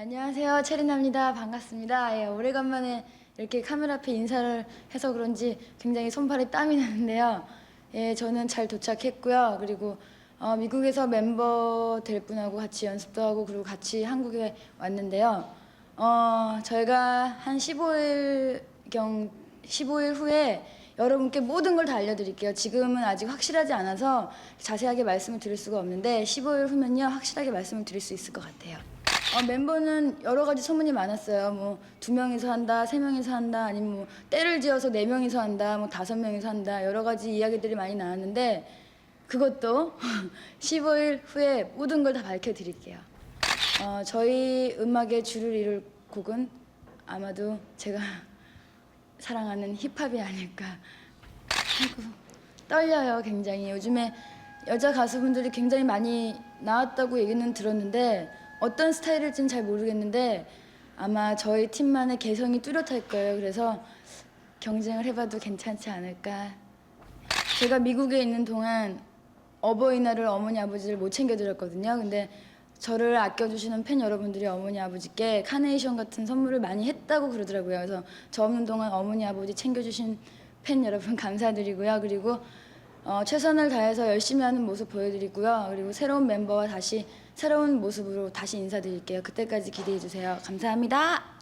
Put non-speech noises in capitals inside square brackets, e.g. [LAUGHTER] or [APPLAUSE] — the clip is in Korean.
안녕하세요. 체리나입니다. 반갑습니다. 예, 오래간만에 이렇게 카메라 앞에 인사를 해서 그런지 굉장히 손발에 땀이 나는데요. 예, 저는 잘 도착했고요. 그리고 어, 미국에서 멤버 될 분하고 같이 연습도 하고 그리고 같이 한국에 왔는데요. 어, 저희가 한 15일 경 15일 후에 여러분께 모든 걸 다 알려드릴게요. 지금은 아직 확실하지 않아서 자세하게 말씀을 드릴 수가 없는데 15일 후면요 확실하게 말씀을 드릴 수 있을 것 같아요. 어, 멤버는 여러 가지 소문이 많았어요. 뭐 두 명이서 한다, 세 명이서 한다, 아니면 뭐 때를 지어서 네 명이서 한다, 뭐 다섯 명이서 한다 여러 가지 이야기들이 많이 나왔는데 그것도 [LAUGHS] 15일 후에 모든 걸 다 밝혀드릴게요. 어, 저희 음악의 주를 이룰 곡은 아마도 제가 [LAUGHS] 사랑하는 힙합이 아닐까. 아이고 떨려요 굉장히 요즘에 여자 가수분들이 굉장히 많이 나왔다고 얘기는 들었는데 어떤 스타일일지는 잘 모르겠는데 아마 저희 팀만의 개성이 뚜렷할 거예요. 그래서 경쟁을 해봐도 괜찮지 않을까. 제가 미국에 있는 동안 어버이날을 어머니 아버지를 못 챙겨드렸거든요. 근데 저를 아껴주시는 팬 여러분들이 어머니 아버지께 카네이션 같은 선물을 많이 했다고 그러더라고요. 그래서 저 없는 동안 어머니 아버지 챙겨주신 팬 여러분 감사드리고요. 그리고 어, 최선을 다해서 열심히 하는 모습 보여드리고요. 그리고 새로운 멤버와 다시 새로운 모습으로 다시 인사드릴게요. 그때까지 기대해 주세요. 감사합니다.